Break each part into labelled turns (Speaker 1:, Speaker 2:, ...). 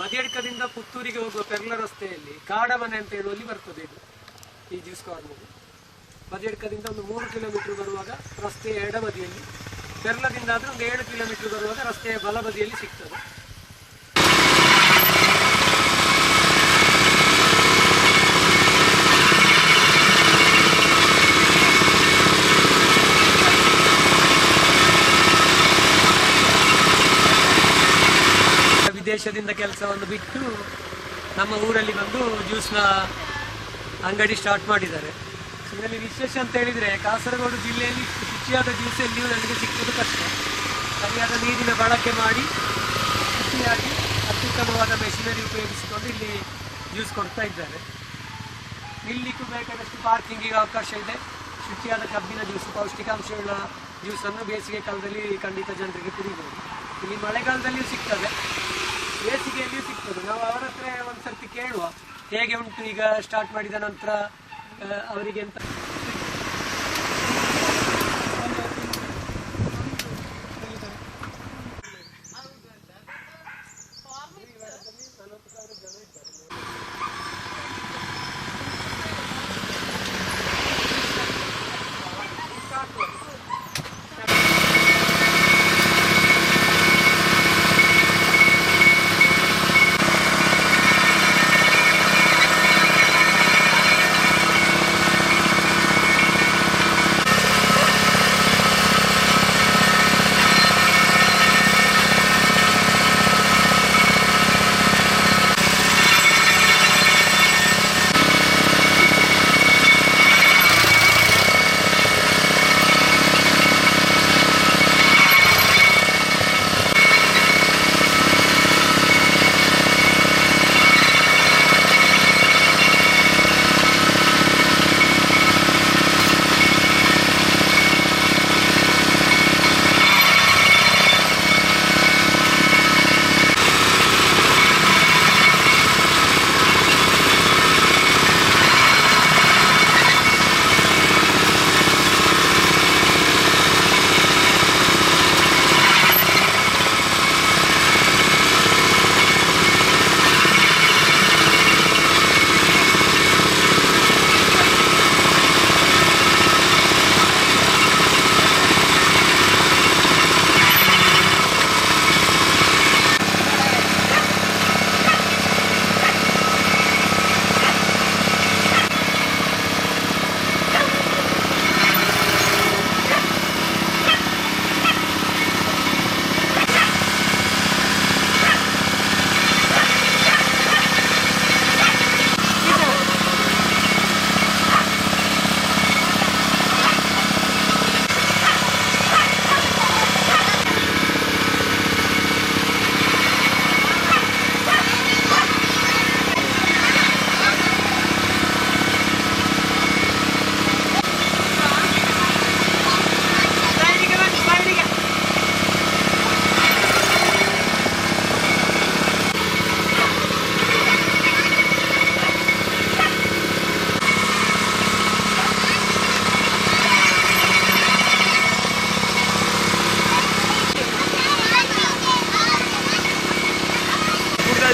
Speaker 1: ಬದಿಯಡ್ಕದಿಂದ ಪುತ್ತೂರಿಗೆ ಹೋಗುವ ಪೆರ್ಲ ರಸ್ತೆಯಲ್ಲಿ ಕಾಡಮನೆ ಅಂತ ಹೇಳುವಲ್ಲಿ ಬರ್ತದೆ ಇದು, ಈ ಜ್ಯೂಸ್ ಕಾರ್ನರ್. ಬದಿಯಡ್ಕದಿಂದ ಒಂದು ಮೂರು ಕಿಲೋಮೀಟರ್ ಬರುವಾಗ ರಸ್ತೆಯ ಎಡಬದಿಯಲ್ಲಿ ಪೆರ್ಲದಿಂದ ಆದರೆ ಒಂದು ಏಳು ಕಿಲೋಮೀಟರ್ ಬರುವಾಗ ರಸ್ತೆಯ ಬಲಬದಿಯಲ್ಲಿ ಸಿಗ್ತದೆ. ವಿದೇಶದಿಂದ ಕೆಲಸವನ್ನು ಬಿಟ್ಟು ನಮ್ಮ ಊರಲ್ಲಿ ಬಂದು ಜ್ಯೂಸ್ನ ಅಂಗಡಿ ಸ್ಟಾರ್ಟ್ ಮಾಡಿದ್ದಾರೆ. ಇದರಲ್ಲಿ ವಿಶೇಷ ಅಂತ ಹೇಳಿದರೆ ಕಾಸರಗೋಡು ಜಿಲ್ಲೆಯಲ್ಲಿ ಶುಚಿಯಾದ ಜ್ಯೂಸ್ ಎಲ್ಲಿಯೂ ನನಗೆ ಸಿಕ್ಕುವುದು ಕಷ್ಟ. ಸರಿಯಾದ ನೀರಿನ ಬಳಕೆ ಮಾಡಿ, ಶುಚಿಯಾಗಿ ಅತ್ಯುತ್ತಮವಾದ ಮೆಷಿನರಿ ಉಪಯೋಗಿಸಿಕೊಂಡು ಇಲ್ಲಿ ಜ್ಯೂಸ್ ಕೊಡ್ತಾ ಇದ್ದಾರೆ. ನಿಲ್ಲಿಕ್ಕೂ ಬೇಕಾದಷ್ಟು ಪಾರ್ಕಿಂಗಿಗೆ ಅವಕಾಶ ಇದೆ. ಶುಚಿಯಾದ ಕಬ್ಬಿನ ಜ್ಯೂಸ್ ಪೌಷ್ಟಿಕಾಂಶಗಳ ಜ್ಯೂಸನ್ನು ಬೇಸಿಗೆ ಕಾಲದಲ್ಲಿ ಖಂಡಿತ ಜನರಿಗೆ ಕುಡಿಬೋದು. ಇಲ್ಲಿ ಮಳೆಗಾಲದಲ್ಲಿಯೂ ಸಿಗ್ತದೆ. ಬೇಸಿಗೆಯಲ್ಲಿಯೂ ಸಿಗ್ತದೆ. ನಾವು ಅವರ ಹತ್ರ ಒಂದ್ಸರ್ತಿ ಕೇಳುವ. ಹೇಗೆ ಉಂಟು? ಈಗ ಸ್ಟಾರ್ಟ್ ಮಾಡಿದ ನಂತರ ಅವರಿಗೆ ಎಂತ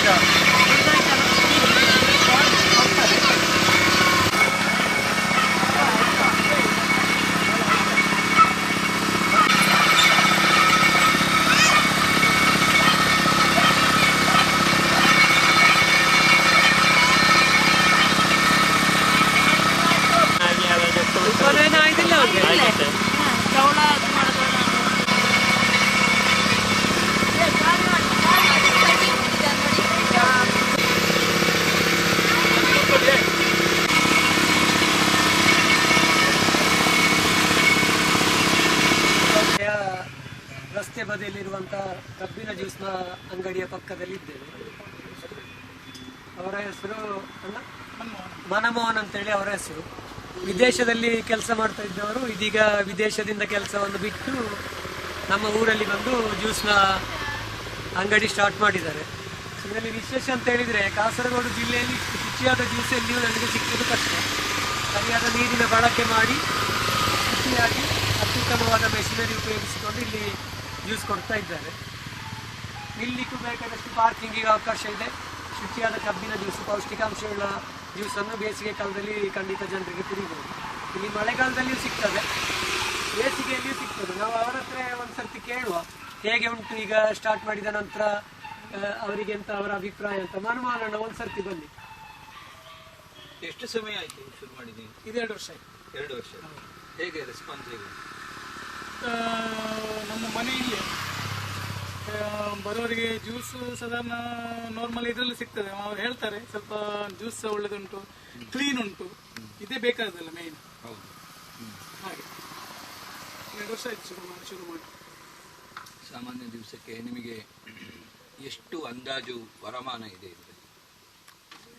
Speaker 2: Here
Speaker 1: go. ರಸ್ತೆ ಬದಿಯಲ್ಲಿರುವಂಥ ಕಬ್ಬಿನ ಜ್ಯೂಸ್ನ ಅಂಗಡಿಯ ಪಕ್ಕದಲ್ಲಿ ಇದ್ದೇವೆ. ಅವರ ಹೆಸರು ಅಲ್ಲ ಮನಮೋಹನ್ ಅಂತೇಳಿ ಅವರ ಹೆಸರು. ವಿದೇಶದಲ್ಲಿ ಕೆಲಸ ಮಾಡ್ತಾ ಇದ್ದವರು ಇದೀಗ ವಿದೇಶದಿಂದ ಕೆಲಸವನ್ನು ಬಿಟ್ಟು ನಮ್ಮ ಊರಲ್ಲಿ ಬಂದು ಜ್ಯೂಸ್ನ ಅಂಗಡಿ ಸ್ಟಾರ್ಟ್ ಮಾಡಿದ್ದಾರೆ. ಇದರಲ್ಲಿ ವಿಶೇಷ ಅಂತ ಹೇಳಿದರೆ ಕಾಸರಗೋಡು ಜಿಲ್ಲೆಯಲ್ಲಿ ಶುಚಿಯಾದ ಜ್ಯೂಸ್ ಎಲ್ಲಿಯೂ ನನಗೆ ಸಿಕ್ಕುವುದು ಕಷ್ಟ. ಸರಿಯಾದ ನೀರಿನ ಬಳಕೆ ಮಾಡಿ, ಶುಚಿಯಾಗಿ ಅತ್ಯುತ್ತಮವಾದ ಮೆಷಿನರಿ ಉಪಯೋಗಿಸಿಕೊಂಡು ಇಲ್ಲಿ ಜ್ಯೂಸ್ ಕೊಡ್ತಾ ಇದ್ದಾರೆ. ನಿಲ್ಲಿಕ್ಕೂ ಬೇಕಾದಷ್ಟು ಪಾರ್ಕಿಂಗಿಗೆ ಅವಕಾಶ ಇದೆ. ಶುಚಿಯಾದ ಕಬ್ಬಿನ ಜ್ಯೂಸು ಪೌಷ್ಟಿಕಾಂಶಗಳ ಜ್ಯೂಸನ್ನು ಬೇಸಿಗೆ ಕಾಲದಲ್ಲಿ ಖಂಡಿತ ಜನರಿಗೆ ಕುಡಿಬೋದು. ಇಲ್ಲಿ ಮಳೆಗಾಲದಲ್ಲಿಯೂ ಸಿಗ್ತದೆ. ಬೇಸಿಗೆಯಲ್ಲಿಯೂ ಸಿಗ್ತದೆ. ನಾವು ಅವರ ಹತ್ರ ಒಂದ್ಸರ್ತಿ ಕೇಳುವ. ಹೇಗೆ ಉಂಟು ಈಗ ಸ್ಟಾರ್ಟ್ ಮಾಡಿದ ನಂತರ ಅವರಿಗೆ ಎಂತ ಅವರ ಅಭಿಪ್ರಾಯ ಅಂತ. ಮನಮಾನೋಣ ಒಂದು ಸರ್ತಿ ಬನ್ನಿ.
Speaker 3: ಎಷ್ಟು ಸಮಯ ಆಯ್ತು ಶುರು ಮಾಡಿದ್ದೀನಿ
Speaker 2: ಇದೆರಡು ವರ್ಷ ಆಯಿತು.
Speaker 3: ಎರಡು ವರ್ಷ ಹೇಗೆ ರೆಸ್ಪಾನ್ಸ್ ಹೇಗೆ?
Speaker 2: ನಮ್ಮ ಮನೆಯಲ್ಲಿ ಬರೋರಿಗೆ ಜ್ಯೂಸ್ ಸಾಧಾರಣ ನಾರ್ಮಲ್ ಇದರಲ್ಲಿ ಸಿಗ್ತದೆ. ಅವ್ರು ಹೇಳ್ತಾರೆ ಸ್ವಲ್ಪ ಜ್ಯೂಸ್ ಒಳ್ಳೇದುಂಟು ಕ್ಲೀನ್ ಉಂಟು. ಇದೇ ಬೇಕಾದಲ್ಲ ಮೇನ್
Speaker 3: ಹೌದು.
Speaker 2: ಹಾಗೆ. ಎರಡು ವರ್ಷ ಆಯ್ತು ಶುರು ಮಾಡಿ ಶುರು ಮಾಡಿ.
Speaker 3: ಸಾಮಾನ್ಯ ದಿವಸಕ್ಕೆ ನಿಮಗೆ ಎಷ್ಟು ಅಂದಾಜು ವರಮಾನ ಇದೆ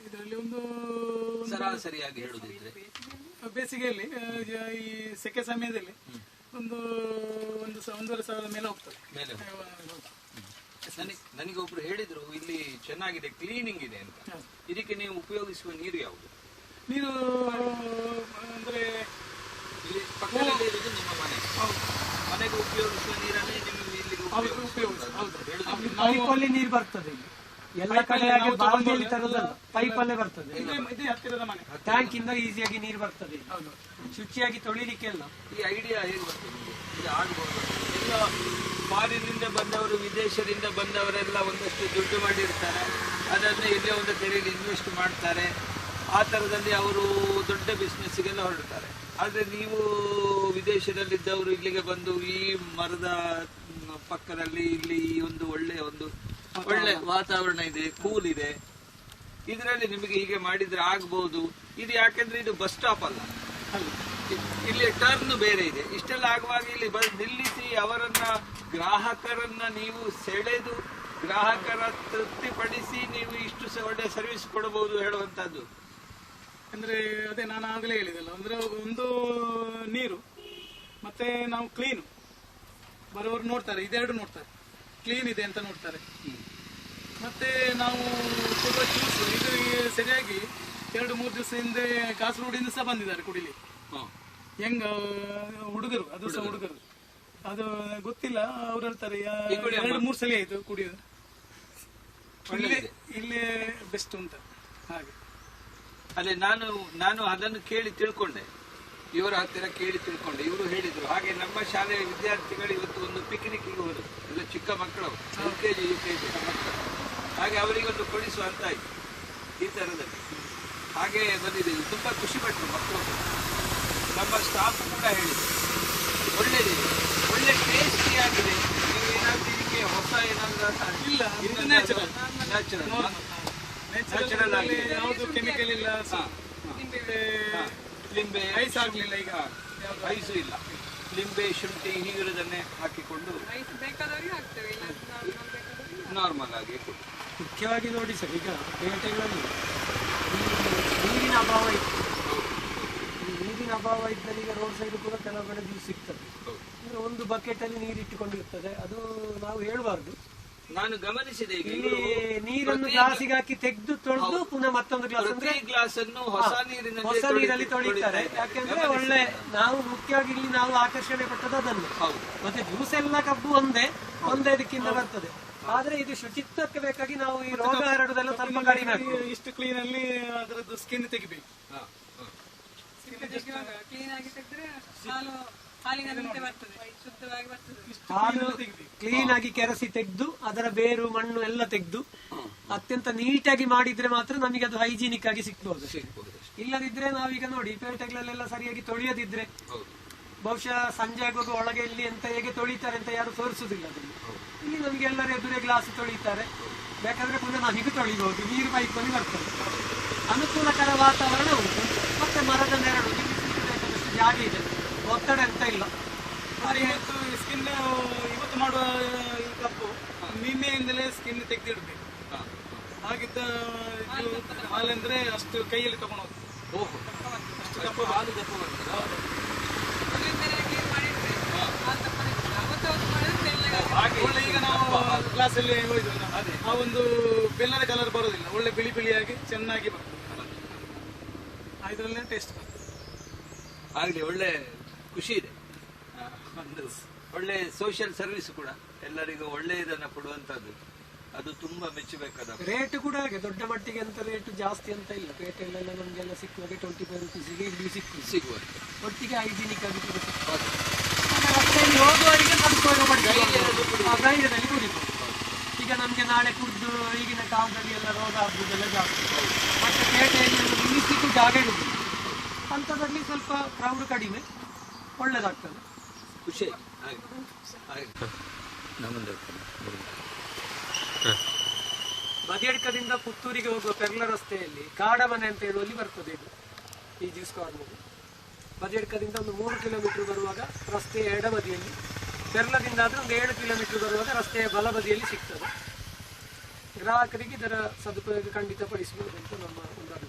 Speaker 3: ಇದರಲ್ಲಿ?
Speaker 2: ಒಂದು
Speaker 3: ಸರಾಸರಿಯಾಗಿ ಹೇಳುದಿದ್ರೆ.
Speaker 2: ಬೇಸಿಗೆಯಲ್ಲಿ ಈ ಸೆಕೆ ಸಮಯದಲ್ಲಿ ಒಂದು ಒಂದು ಒಂದೂವರೆ ಸಾವಿರ ಮೇಲೆ ಹೋಗ್ತದೆ.
Speaker 3: ಮೇಲೆ ನನಗೆ ಒಬ್ರು ಹೇಳಿದ್ರು ಇಲ್ಲಿ ಚೆನ್ನಾಗಿದೆ ಕ್ಲೀನಿಂಗ್ ಇದೆ ಅಂತ. ಇದಕ್ಕೆ ನೀವು ಉಪಯೋಗಿಸುವ ನೀರು ಯಾವುದು?
Speaker 2: ನೀರು ಅಂದ್ರೆ
Speaker 3: ಇಲ್ಲಿ ಪಕ್ಕದಲ್ಲಿ ಇರೋದು ನಿಮ್ಮ ಮನೆ.
Speaker 2: ಹೌದು.
Speaker 3: ಮನೆಗೆ ಉಪಯೋಗಿಸುವ ನೀರನ್ನೇ ನಿಮ್ಗೆ
Speaker 2: ಇಲ್ಲಿ.
Speaker 1: ಪೈಪಲ್ಲಿ ನೀರು ಬರ್ತದೆ ಎಲ್ಲ ಕಡೆ ಹಾಗೆ ಬಾವಿಯಲ್ಲಿ ಪೈಪ್ ಪೈಪಲ್ಲೇ ಬರ್ತದೆ.
Speaker 2: ಇದೇ ಇದೇ ಹತ್ತಿರದ ಮನೆ.
Speaker 1: ಟ್ಯಾಂಕ್ ಇಂದ ಈಸಿಯಾಗಿ ನೀರು ಬರ್ತದೆ
Speaker 2: ಹೌದು.
Speaker 1: ಶುಚಿಯಾಗಿ ತೊಳಿಲಿಕ್ಕೆಲ್ಲ
Speaker 3: ಈ ಐಡಿಯಾ ಹೇಗೆ ಬರ್ತದೆ ಇದು ಆಗ್ಬೋದು. ಎಲ್ಲ ಫಾರಿನಿಂದ ಬಂದವರು ವಿದೇಶದಿಂದ ಬಂದವರೆಲ್ಲ ಒಂದಷ್ಟು ದುಡ್ಡು ಮಾಡಿರ್ತಾರೆ. ಅದನ್ನು ಇಲ್ಲಿ ಒಂದು ತೆರೆಯಲ್ಲಿ ಇನ್ವೆಸ್ಟ್ ಮಾಡ್ತಾರೆ. ಆ ಥರದಲ್ಲಿ ಅವರು ದೊಡ್ಡ ಬಿಸ್ನೆಸ್ಗೆಲ್ಲ ಹೊರಡ್ತಾರೆ. ಆದರೆ ನೀವು ವಿದೇಶದಲ್ಲಿದ್ದವರು ಇಲ್ಲಿಗೆ ಬಂದು ಈ ಮರದ ಪಕ್ಕದಲ್ಲಿ ಇಲ್ಲಿ ಈ ಒಂದು ಒಳ್ಳೆಯ ಒಂದು ಒಳ್ಳೆ ವಾತಾವರಣ. ಇದೆ ಕೂಲ್ ಇದೆ. ಇದರಲ್ಲಿ ನಿಮಗೆ ಹೀಗೆ ಮಾಡಿದರೆ ಆಗ್ಬೋದು. ಇದು ಯಾಕೆಂದ್ರೆ ಇದು ಬಸ್ ಸ್ಟಾಪ್ ಅಲ್ಲ. ಇಲ್ಲಿ ಟರ್ನ್ ಬೇರೆ ಇದೆ. ಇಷ್ಟೆಲ್ಲ ಆಗುವಾಗ ಇಲ್ಲಿ ಬಂದು ನಿಲ್ಲಿಸಿ ಅವರನ್ನ ಗ್ರಾಹಕರನ್ನ ನೀವು ಸೆಳೆದು ಗ್ರಾಹಕರ ತೃಪ್ತಿಪಡಿಸಿ ನೀವು ಇಷ್ಟು ಒಳ್ಳೆ ಸರ್ವಿಸ್ ಕೊಡಬಹುದು ಹೇಳುವಂತದ್ದು
Speaker 2: ಅಂದ್ರೆ ಅದೇ ನಾನು ಆಗಲೇ ಹೇಳಿದಲ್ಲ ಅಂದ್ರೆ ಒಂದು ನೀರು ಮತ್ತೆ ನಾವು ಕ್ಲೀನು ಬರೋರು ನೋಡ್ತಾರೆ ಇದೆರಡು ನೋಡ್ತಾರೆ. ಕ್ಲೀನ್ ಇದೆ ಅಂತ ನೋಡ್ತಾರೆ. ಮತ್ತೆ ನಾವು ಜ್ಯೂಸ್ ಇದು ಸರಿಯಾಗಿ ಎರಡು ಮೂರು ದಿವಸ ಹಿಂದೆ ಕಾಸರಗೋಡಿಂದ ಸಹ ಬಂದಿದ್ದಾರೆ ಕುಡಿಲಿ. ಹೆಂಗ ಹುಡುಗರು ಅದು ಸಹ ಹುಡುಗರು. ಅದು ಗೊತ್ತಿಲ್ಲ ಅವ್ರು ಹೇಳ್ತಾರೆ. ಎರಡು ಮೂರು ಸಲ ಆಯ್ತು ಕುಡಿಯೋದು. ಇಲ್ಲಿ. ಇಲ್ಲಿ ಬೆಸ್ಟ್ ಉಂಟ. ಹಾಗೆ.
Speaker 3: ಅದೇ ನಾನು ನಾನು ಅದನ್ನು ಕೇಳಿ ತಿಳ್ಕೊಂಡೆ. ಇವರ ಹತ್ತಿರ ಕೇಳಿ ತಿಳ್ಕೊಂಡೆ. ಇವರು ಹೇಳಿದ್ರು ಹಾಗೆ ನಮ್ಮ ಶಾಲೆಯ ವಿದ್ಯಾರ್ಥಿಗಳು ಇವತ್ತು ಒಂದು ಪಿಕ್ನಿಕ್ಗೆ ಹೋದರು. ಎಲ್ಲ ಚಿಕ್ಕ ಮಕ್ಕಳು L K G U K G ಮಕ್ಕಳು. ಹಾಗೆ ಅವರಿಗೊಂದು ಕೊಡಿಸುವ ಅಂತ ಆಯ್ತು. ಈ ಥರದಲ್ಲಿ. ಹಾಗೆ ಬಂದಿದೆ. ತುಂಬ ಖುಷಿಪಟ್ಟರು ಖುಷಿ ಪಟ್ಟರು ಮಕ್ಕಳು. ನಮ್ಮ ಸ್ಟಾಫ್ ಕೂಡ ಹೇಳಿದ್ರು. ಒಳ್ಳೆಯದಿದೆ ಒಳ್ಳೆ ಟೇಸ್ಟಿ ಆಗಿದೆ. ನೀವು ಏನಾದ್ರೂ ಇದಕ್ಕೆ ಹೊಸ ಏನಾದರೂ
Speaker 2: ಇಲ್ಲ, ಇದು.
Speaker 3: ನ್ಯಾಚುರಲ್
Speaker 2: ನ್ಯಾಚುರಲ್
Speaker 3: Natural ಆಗಿ.
Speaker 2: ಯಾವುದು ಕೆಮಿಕಲ್ ಇಲ್ಲ
Speaker 3: ಲಿಂಬೆ
Speaker 2: ಐಸ್ ಆಗಲಿಲ್ಲ ಈಗ. ಯಾವ್ದು
Speaker 3: ಐಸು ಇಲ್ಲ. ಲಿಂಬೆ ಶುಂಠಿ ಹೀಗಿರೋದನ್ನೇ ಹಾಕಿಕೊಂಡು ನಾರ್ಮಲ್ ಆಗಿ ಕೊಡಿ.
Speaker 1: ಮುಖ್ಯವಾಗಿ ನೋಡಿ ಸರ್ ಈಗ ಪೇಟೆಗಳಲ್ಲಿ ನೀರಿನ ಅಭಾವ ಇತ್ತು. ಈ ನೀರಿನ ಅಭಾವ ಇದ್ದಲ್ಲಿ ಈಗ ರೋಡ್ ಸೈಡ್ ಕೂಡ ಕೆಲವು ಕಡೆ ನೀರು ಸಿಗ್ತದೆ. ಅಂದ್ರೆ ಒಂದು ಬಕೆಟ್ ಅಲ್ಲಿ ನೀರು ಇಟ್ಟುಕೊಂಡಿರ್ತದೆ. ಅದು ನಾವು ಹೇಳಬಾರ್ದು.
Speaker 3: ನಾನು ಗಮನಿಸಿದೆ ಈಗ
Speaker 1: ಇಲ್ಲಿ ನೀರನ್ನು ಗ್ಲಾಸಿಗೆ ಹಾಕಿ ತೆಗೆದು ತೊಳೆದು ಪುನಃ ಮತ್ತೊಂದು ಗ್ಲಾಸ್ ಅಂದ್ರೆ
Speaker 3: ಗ್ಲಾಸ್ ಅನ್ನು ಹೊಸ ನೀರಿನ
Speaker 1: ಹೊಸ ನೀರಲ್ಲಿ ತೊಳಿತಾರೆ. ಯಾಕೆಂದ್ರೆ ಒಳ್ಳೆ ನಾವು ಮುಖ್ಯವಾಗಿ ಇಲ್ಲಿ ನಾವು ಆಕರ್ಷಣೆ ಪಟ್ಟದ್ದು ಅದನ್ನು. ಮತ್ತೆ ಜ್ಯೂಸ್ ಎಲ್ಲ ಕಬ್ಬು ಒಂದೇ ಒಂದೇ ಇದಕ್ಕಿಂತ ಬರ್ತದೆ. ಆದ್ರೆ ಇದು ಶುಚಿತ್ವಕ್ಕೆ ಬೇಕಾಗಿ ನಾವು ಈ ರೋಗ ಹರಡುದೆಲ್ಲ ಸ್ವಲ್ಪ ಕಡಿಮೆ
Speaker 2: ಇಷ್ಟು ಕ್ಲೀನ್ ಅಲ್ಲಿ ಅದರದ್ದು ಸ್ಕಿನ್ ತೆಗಿಬೇಕು.
Speaker 4: ಕ್ಲೀನ್ ಆಗಿ ತೆಗೆದ್ರೆ ಹಾಲು ಹಾಲಿನಂತೆ ಬರ್ತದೆ ಶುದ್ಧವಾಗಿ ಬರ್ತದೆ.
Speaker 1: ಹಾಲು ಕ್ಲೀನ್ ಆಗಿ ಕೆರಸಿ ತೆಗೆದು ಅದರ ಬೇರು ಮಣ್ಣು ಎಲ್ಲ ತೆಗೆದು ಅತ್ಯಂತ ನೀಟಾಗಿ ಮಾಡಿದ್ರೆ ಮಾತ್ರ ನಮಗೆ ಅದು ಹೈಜೀನಿಕ್ ಆಗಿ
Speaker 3: ಸಿಗ್ಬಹುದು.
Speaker 1: ಇಲ್ಲದಿದ್ರೆ ನಾವೀಗ ನೋಡಿ ಪೇಟೆಗಳಲ್ಲೆಲ್ಲ ಸರಿಯಾಗಿ ತೊಳೆಯದಿದ್ರೆ
Speaker 3: ಹೌದು.
Speaker 1: ಬಹುಶಃ ಸಂಜೆ ಆಗುವಾಗ ಒಳಗೆ ಇಲ್ಲಿ ಅಂತ ಹೇಗೆ ತೊಳಿತಾರೆ ಅಂತ ಯಾರು ತೋರಿಸುದಿಲ್ಲ ಅದನ್ನು. ಇಲ್ಲಿ ನಮಗೆ ಎಲ್ಲರ ಎದುರೇ ಗ್ಲಾಸ್ ತೊಳಿತಾರೆ ಬೇಕಾದ್ರೆ ನಾವು ನಮಗೂ ತೊಳಿಬಹುದು ನೀರು ಪೈಪಲ್ಲಿ ಬರ್ತದೆ. ಅನುಕೂಲಕರ ವಾತಾವರಣ ಉಂಟು. ಮತ್ತೆ ಮರದ ನೆರಳು ಬೇಕಾದಷ್ಟು ಜಾಗ ಇದೆ. ಒತ್ತಡ ಅಂತ ಇಲ್ಲ.
Speaker 2: ಸ್ಕಿನ್ ಇವತ್ತು ಮಾಡುವ ತಪ್ಪು ನಿನ್ನೆಯಿಂದಲೇ ಸ್ಕಿನ್ ತೆಗೆದಿಡ್ಬೇಕು. ಹಾಗಿದ್ದ ಹಾಲೆಂದ್ರೆ ಅಷ್ಟು ಕೈಯಲ್ಲಿ ತಗೊಂಡು ಹೋಗ್ತದೆ.
Speaker 3: ಅಷ್ಟು ತಪ್ಪು ಹಾಲು. ದಪ್ಪ ಬರ್ತದಾ?
Speaker 4: ಮೊದಲಿಂದಲೇ ಕ್ಲೀನ್ ಮಾಡಿದ್ರೆ ಹಾಲು ತಪ್ಪನೆ ಬರ್ತದೆ. ಅವತ್ತು ಅವತ್ತು ಮಾಡಿದ್ರೆ ತೆಳ್ಳಗೆ ಆಗುತ್ತೆ.
Speaker 3: ಹಾಗೆ
Speaker 2: ಒಳ್ಳೆ ಈಗ ನಾವು ಗ್ಲಾಸ್
Speaker 3: ಅದೇ.
Speaker 2: ಆ ಒಂದು ಬೆಲ್ಲದ ಕಲರ್ ಬರೋದಿಲ್ಲ. ಒಳ್ಳೆ ಬಿಳಿ ಬಿಳಿಯಾಗಿ ಚೆನ್ನಾಗಿ ಬರ್ತದೆ ಇದರಲ್ಲೇ ಟೇಸ್ಟ್ ಬರ್ತದೆ.
Speaker 3: ಆಗ್ಲಿ ಒಳ್ಳೆ ಖುಷಿ ಇದೆ. ಒಂದು ಒಳ್ಳೆ ಸೋಷಿಯಲ್ ಸರ್ವಿಸ್ ಕೂಡ. ಎಲ್ಲರಿಗೂ ಒಳ್ಳೆಯದನ್ನು ಕೊಡುವಂತದ್ದು. ಅದು ತುಂಬಾ ಮೆಚ್ಚಬೇಕಾದ
Speaker 1: ರೇಟ್ ಕೂಡ ಹಾಗೆ. ದೊಡ್ಡ ಮಟ್ಟಿಗೆ ಅಂತ ರೇಟ್ ಜಾಸ್ತಿ ಅಂತ ಇಲ್ಲ. ಪೇಟೆಯಲ್ಲೆಲ್ಲ ನಮಗೆಲ್ಲ ಸಿಕ್ಕುವಾಗ ಟ್ವೆಂಟಿ ಫೈವ್ ರುಪೀಸಿಗೆ ಇಲ್ಲಿ ಸಿಕ್ಕು.
Speaker 3: ಸಿಗುವಂತ
Speaker 1: ಒಟ್ಟಿಗೆ ಹೈಜಿನಿಕ್ ಆಗಿ ಧೈರ್ಯದಲ್ಲಿ ಈಗ ನಮಗೆ ನಾಳೆ ಕುಡಿದು ಈಗಿನ ಕಾಲದಲ್ಲಿ ಎಲ್ಲ ರೋಗ ಆಗ್ಬೋದೆಲ್ಲ ಜಾಸ್ತಿ ಮತ್ತು ಪೇಟೆಯಲ್ಲಿ ನಿಲ್ಲಿಸ್ಲಿಕ್ಕೂ ಜಾಗ ಇರುವುದಿಲ್ಲ ಅಂಥದ್ರಲ್ಲಿ ಸ್ವಲ್ಪ ಕ್ರೌಡ್ ಕಡಿಮೆ ಒಳ್ಳೆದಾಗ್ತದೆ.
Speaker 3: ಖುಷಿ.
Speaker 1: ಬದಿಯಡ್ಕದಿಂದ ಪುತ್ತೂರಿಗೆ ಹೋಗುವ ಪೆರ್ಲ ರಸ್ತೆಯಲ್ಲಿ ಕಾಡಮನೆ ಅಂತ ಹೇಳುವಲ್ಲಿ ಬರ್ತದೆ ಇದು ಈ ಜ್ಯೂಸ್ ಕಾರ್ನರ್ ಬದಿಯಡ್ಕದಿಂದ ಒಂದು ಮೂರು ಕಿಲೋಮೀಟರ್ ಬರುವಾಗ ರಸ್ತೆಯ ಎಡಬದಿಯಲ್ಲಿ ಪೆರ್ಲದಿಂದ ಆದರೆ ಒಂದು ಏಳು ಕಿಲೋಮೀಟರ್ ಬರುವಾಗ ರಸ್ತೆಯ ಬಲಬದಿಯಲ್ಲಿ ಸಿಗ್ತದೆ. ಗ್ರಾಹಕರಿಗೆ ಇದರ ಸದುಪಯೋಗ ಖಂಡಿತಪಡಿಸಬಹುದು ಅಂತ ನಮ್ಮ ಒಂದು